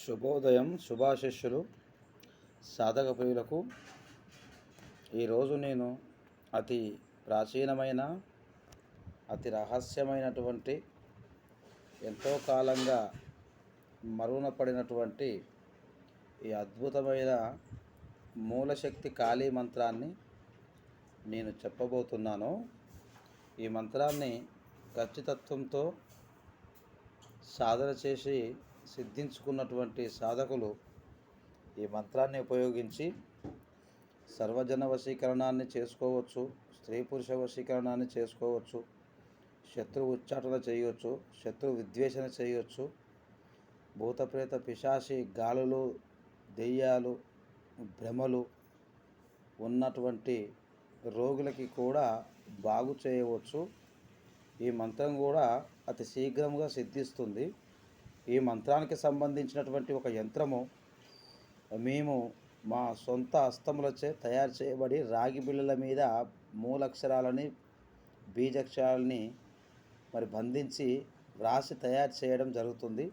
శుభోదయం శుభాశిష్యులు సాధక ప్రియులకు ఈరోజు నేను అతి ప్రాచీనమైన అతి రహస్యమైనటువంటి ఎంతో కాలంగా మరుగున పడినటువంటి ఈ అద్భుతమైన మూలశక్తి కాళీ మంత్రాన్ని నేను చెప్పబోతున్నాను. ఈ మంత్రాన్ని ఖచ్చితత్వంతో సాధన చేసి సిద్ధించుకున్నటువంటి సాధకులు ఈ మంత్రాన్ని ఉపయోగించి సర్వజన వశీకరణాన్ని చేసుకోవచ్చు స్త్రీ పురుష వశీకరణాన్ని చేసుకోవచ్చు శత్రు ఉచ్చాటన చేయవచ్చు శత్రు విద్వేషణ చేయవచ్చు భూతప్రేత పిశాసి గాలులు దెయ్యాలు భ్రమలు ఉన్నటువంటి రోగులకి కూడా బాగు చేయవచ్చు. ఈ మంత్రం కూడా అతి శీఘ్రంగా సిద్ధిస్తుంది. ఈ మంత్రానికి సంబంధించినటువంటి ఒక యంత్రము మేము మా సొంత హస్తములచే తయారు చేయబడి రాగి బిళ్ళల మీద మూలక్షరాలని బీజక్షరాలని మరి బంధించి వ్రాసి తయారు చేయడం జరుగుతుంది.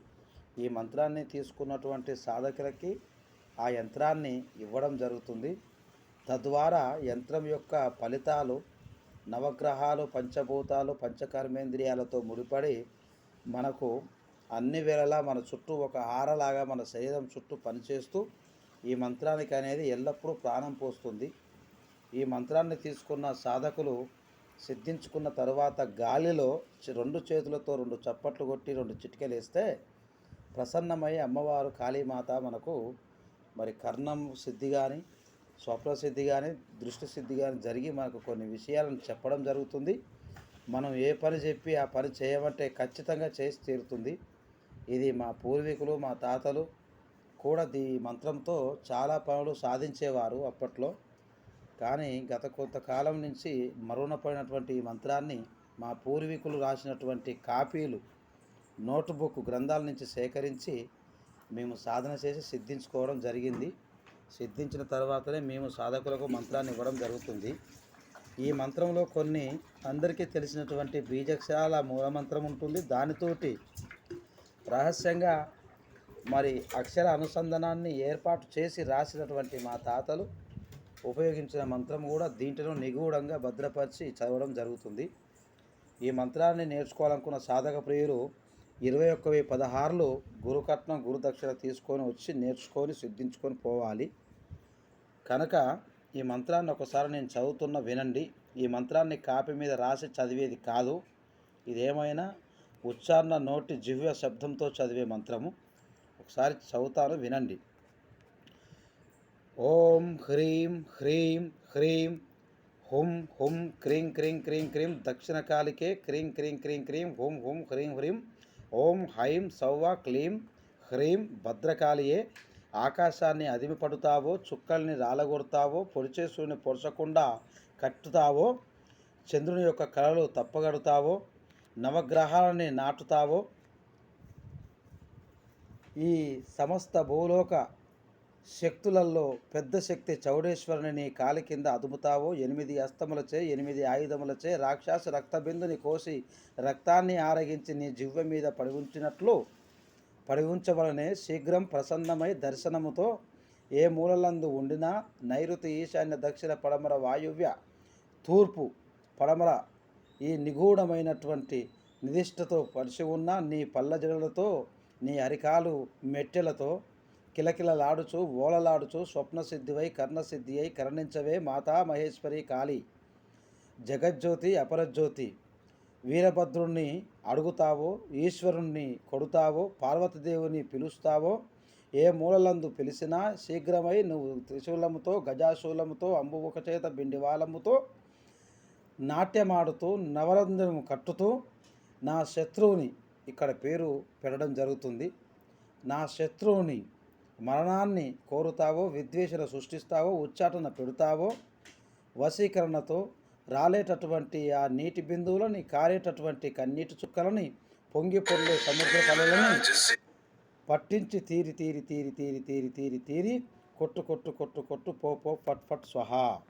ఈ మంత్రాన్ని తీసుకున్నటువంటి సాధకులకి ఆ యంత్రాన్ని ఇవ్వడం జరుగుతుంది. తద్వారా యంత్రం యొక్క ఫలితాలు నవగ్రహాలు పంచభూతాలు పంచకర్మేంద్రియాలతో ముడిపడి మనకు అన్ని వేళలా మన చుట్టూ ఒక ఆరలాగా మన శరీరం చుట్టూ పనిచేస్తూ ఈ మంత్రానికి అనేది ఎల్లప్పుడూ ప్రాణం పోస్తుంది. ఈ మంత్రాన్ని తీసుకున్న సాధకులు సిద్ధించుకున్న తరువాత గాలిలో రెండు చేతులతో రెండు చప్పట్లు కొట్టి రెండు చిటికలు వేస్తే ప్రసన్నమై అమ్మవారు కాళీమాత మనకు మరి కర్ణం సిద్ధి కానీ స్వప్నసిద్ధి కానీ దృష్టి సిద్ధి కానీ జరిగి మనకు కొన్ని విషయాలను చెప్పడం జరుగుతుంది. మనం ఏ పని చెప్పి ఆ పని చేయమంటే ఖచ్చితంగా చేసి తీరుతుంది. ఇది మా పూర్వీకులు మా తాతలు కూడా దీ మంత్రంతో చాలా పనులు సాధించేవారు అప్పట్లో. కానీ గత కొంతకాలం నుంచి మరునపడినటువంటి ఈ మంత్రాన్ని మా పూర్వీకులు రాసినటువంటి కాపీలు నోట్బుక్ గ్రంథాల నుంచి సేకరించి మేము సాధన చేసి సిద్ధించుకోవడం జరిగింది. సిద్ధించిన తర్వాతనే మేము సాధకులకు మంత్రాన్ని ఇవ్వడం జరుగుతుంది. ఈ మంత్రంలో కొన్ని అందరికీ తెలిసినటువంటి బీజక్షరాల మూలమంత్రం ఉంటుంది. దానితోటి రహస్యంగా మరి అక్షర అనుసంధానాన్ని ఏర్పాటు చేసి రాసినటువంటి మా తాతలు ఉపయోగించిన మంత్రం కూడా దీంట్లో నిగూఢంగా భద్రపరిచి చదవడం జరుగుతుంది. ఈ మంత్రాన్ని నేర్చుకోవాలనుకున్న సాధక ప్రియులు ఇరవై ఒక్క వెయ్యి పదహారులో గురుకట్నం గురుదక్షిణ తీసుకొని వచ్చి నేర్చుకొని సిద్ధించుకొని పోవాలి. కనుక ఈ మంత్రాన్ని ఒకసారి నేను చదువుతున్న వినండి. ఈ మంత్రాన్ని కాపీ మీద రాసి చదివేది కాదు. ఇదేమైనా ఉచ్చారణ నోటి జివ్య శబ్దంతో చదివే మంత్రము. ఒకసారి చదువుతాను వినండి. ఓం హ్రీం హ్రీం హ్రీం హుం హుం క్రీం క్రీం క్రీం క్రీం దక్షిణ కాలికే క్రీం క్రీం క్రీం క్రీం హుం హుం హ్రీం హ్రీం ఓం హైం సౌవ క్లీం హ్రీం భద్రకాళియే ఆకాశాన్ని అదిమిపడుతావో చుక్కల్ని రాలగొడతావో పొడిచేసుని పొడచకుండా కట్టుతావో చంద్రుని యొక్క కళలు తప్పగడుతావో నవగ్రహాలని నాటుతావో? ఈ సమస్త భూలోక శక్తులలో పెద్ద శక్తి చౌడేశ్వరుని నీ కాలి కింద అదుముతావో? ఎనిమిది అస్తములచే ఎనిమిది ఆయుధములచే రాక్షస రక్తబిందుని కోసి రక్తాన్ని ఆరగించి నీ జివ్వ మీద పడి ఉంచినట్లు పడి ఉంచవలనే శీఘ్రం ప్రసన్నమై దర్శనముతో ఏ మూలలందు ఉండినా నైరుతి ఈశాన్య దక్షిణ పడమర వాయువ్య తూర్పు పడమర ఈ నిగూఢమైనటువంటి నిధిష్టతో పరిచి ఉన్న నీ పల్లజడలతో నీ అరికాలు మెట్టెలతో కిలకిలలాడుచు ఓలలాడుచు స్వప్నసిద్ధివై కర్ణసిద్ధి అయి కరణించవే మాతా మహేశ్వరి కాళి. జగజ్యోతి అపరజ్యోతి వీరభద్రుణ్ణి అడుగుతావో ఈశ్వరుణ్ణి కొడుతావో పార్వతీదేవుని పిలుస్తావో ఏ మూలలందు పిలిచినా శీఘ్రమై నువ్వు త్రిశూలముతో గజాశూలముతో అంబు చేత బిండివాలముతో నాట్యమాడుతూ నవరంధ్రము కట్టుతూ నా శత్రువుని ఇక్కడ పేరు పెట్టడం జరుగుతుంది. నా శత్రువుని మరణాన్ని కోరుతావో విద్వేషణ సృష్టిస్తావో ఉచ్చాటన పెడతావో వశీకరణతో రాలేటటువంటి ఆ నీటి బిందువులని కారేటటువంటి కన్నీటి చుక్కలని పొంగి పొర్లే సముద్ర కళలని పట్టించి తీరి తీరి తీరి తీరి తీరి తీరి తీరి కొట్టు కొట్టు కొట్టు కొట్టు పో పో ఫట్ ఫట్ స్వహా.